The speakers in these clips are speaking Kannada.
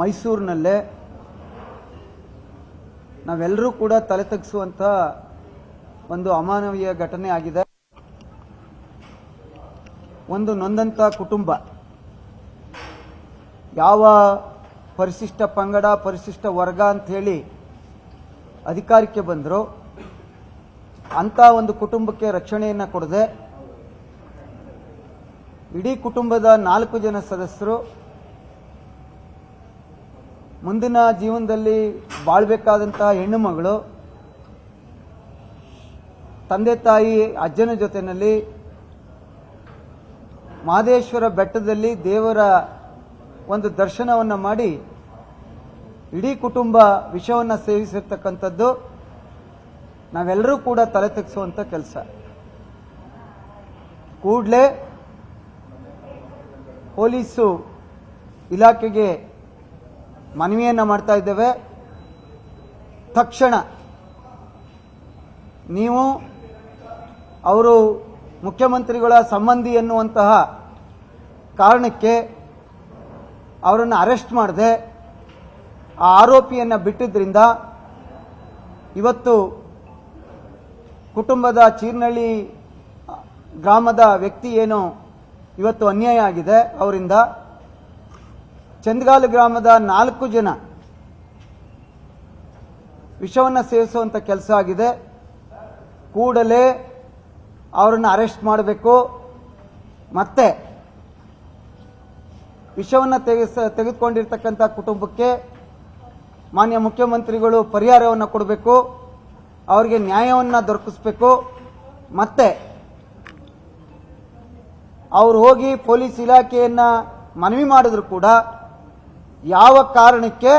ಮೈಸೂರಿನಲ್ಲೇ ನಾವೆಲ್ಲರೂ ಕೂಡ ತಲೆ ತಗ್ಗಿಸುವಂಥ ಒಂದು ಅಮಾನವೀಯ ಘಟನೆ ಆಗಿದೆ. ಒಂದು ನೊಂದಂತ ಕುಟುಂಬ. ಯಾವ ಪರಿಶಿಷ್ಟ ಪಂಗಡ, ಪರಿಶಿಷ್ಟ ವರ್ಗ ಅಂತ ಅಧಿಕಾರಕ್ಕೆ ಬಂದರು. ಅಂಥ ಒಂದು ಕುಟುಂಬಕ್ಕೆ ರಕ್ಷಣೆಯನ್ನು ಕೊಡದೆ. ಇಡೀ ಕುಟುಂಬದ ನಾಲ್ಕು ಜನ ಸದಸ್ಯರು ಮುಂದಿನ ಜೀವನದಲ್ಲಿ ಬಾಳ್ಬೇಕಾದಂತಹ ಹೆಣ್ಣು ಮಗಳು, ತಂದೆ ತಾಯಿ, ಅಜ್ಜನ ಜೊತೆಯಲ್ಲಿ ಮಾದೇಶ್ವರ ಬೆಟ್ಟದಲ್ಲಿ ದೇವರ ಒಂದು ದರ್ಶನವನ್ನು ಮಾಡಿ ಇಡೀ ಕುಟುಂಬ ವಿಷವನ್ನು ಸೇವಿಸಿರ್ತಕ್ಕಂಥದ್ದು ನಾವೆಲ್ಲರೂ ಕೂಡ ತಲೆ ತೆಗೆಸುವಂಥ ಕೆಲಸ. ಕೂಡಲೇ ಪೊಲೀಸು ಇಲಾಖೆಗೆ ಮನವಿಯನ್ನು ಮಾಡ್ತಾ ಇದ್ದೇವೆ. ತಕ್ಷಣ ನೀವು ಅವರು ಮುಖ್ಯಮಂತ್ರಿಗಳ ಸಂಬಂಧಿ ಎನ್ನುವಂತಹ ಕಾರಣಕ್ಕೆ ಅವರನ್ನು ಅರೆಸ್ಟ್ ಮಾಡದೆ ಆ ಆರೋಪಿಯನ್ನು ಬಿಟ್ಟಿದ್ದರಿಂದ ಇವತ್ತು ಕುಟುಂಬದ ಚೀರ್ನಳ್ಳಿ ಗ್ರಾಮದ ವ್ಯಕ್ತಿ ಏನು ಇವತ್ತು ಅನ್ಯಾಯ ಆಗಿದೆ ಅವರಿಂದ. ಚಂದಗಾಲು ಗ್ರಾಮದ ನಾಲ್ಕು ಜನ ವಿಷವನ್ನು ಸೇವಿಸುವಂಥ ಕೆಲಸ ಆಗಿದೆ. ಕೂಡಲೇ ಅವರನ್ನು ಅರೆಸ್ಟ್ ಮಾಡಬೇಕು. ಮತ್ತೆ ವಿಷವನ್ನು ತೆಗೆಸ, ತೆಗೆದುಕೊಂಡಿರ್ತಕ್ಕಂಥ ಕುಟುಂಬಕ್ಕೆ ಮಾನ್ಯ ಮುಖ್ಯಮಂತ್ರಿಗಳು ಪರಿಹಾರವನ್ನು ಕೊಡಬೇಕು. ಅವರಿಗೆ ನ್ಯಾಯವನ್ನು ದೊರಕಿಸಬೇಕು. ಮತ್ತೆ ಅವರು ಹೋಗಿ ಪೊಲೀಸ್ ಇಲಾಖೆಯನ್ನು ಮನವಿ ಮಾಡಿದ್ರು ಕೂಡ ಯಾವ ಕಾರಣಕ್ಕೆ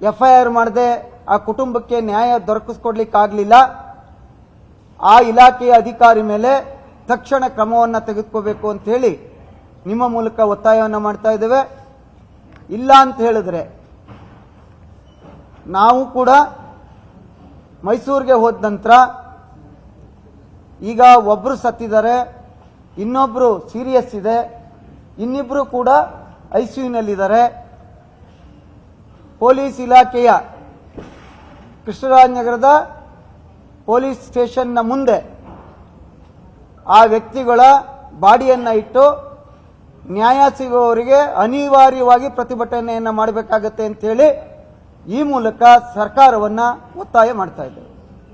ಎಫ್ಐಆರ್ ಮಾಡದೆ ಆ ಕುಟುಂಬಕ್ಕೆ ನ್ಯಾಯ ದೊರಕಿಸ್ಕೊಡ್ಲಿಕ್ಕಾಗಲಿಲ್ಲ? ಆ ಇಲಾಖೆಯ ಅಧಿಕಾರಿ ಮೇಲೆ ತಕ್ಷಣ ಕ್ರಮವನ್ನು ತೆಗೆದುಕೋಬೇಕು ಅಂತ ಹೇಳಿ ನಿಮ್ಮ ಮೂಲಕ ಒತ್ತಾಯವನ್ನು ಮಾಡ್ತಾ ಇದ್ದೇವೆ. ಇಲ್ಲ ಅಂತ ಹೇಳಿದ್ರೆ ನಾವು ಕೂಡ ಮೈಸೂರಿಗೆ ಹೋದ ನಂತರ ಈಗ ಒಬ್ಬರು ಸತ್ತಿದ್ದಾರೆ, ಇನ್ನೊಬ್ರು ಸೀರಿಯಸ್ ಇದೆ ಇನ್ನಿಬ್ರು ಕೂಡ ಐಸಿಯುನಲ್ಲಿದ್ದಾರೆ. ಪೊಲೀಸ್ ಇಲಾಖೆಯ ಕೃಷ್ಣರಾಜನಗರದ ಪೊಲೀಸ್ ಸ್ಟೇಷನ್ನ ಮುಂದೆ ಆ ವ್ಯಕ್ತಿಗಳ ಬಾಡಿಯನ್ನ ಇಟ್ಟು ನ್ಯಾಯ ಸಿಗುವವರಿಗೆ ಅನಿವಾರ್ಯವಾಗಿ ಪ್ರತಿಭಟನೆಯನ್ನ ಮಾಡಬೇಕಾಗತ್ತೆ ಅಂತ ಹೇಳಿ ಈ ಮೂಲಕ ಸರ್ಕಾರವನ್ನ ಒತ್ತಾಯ ಮಾಡ್ತಾ ಇದ್ದೇವೆ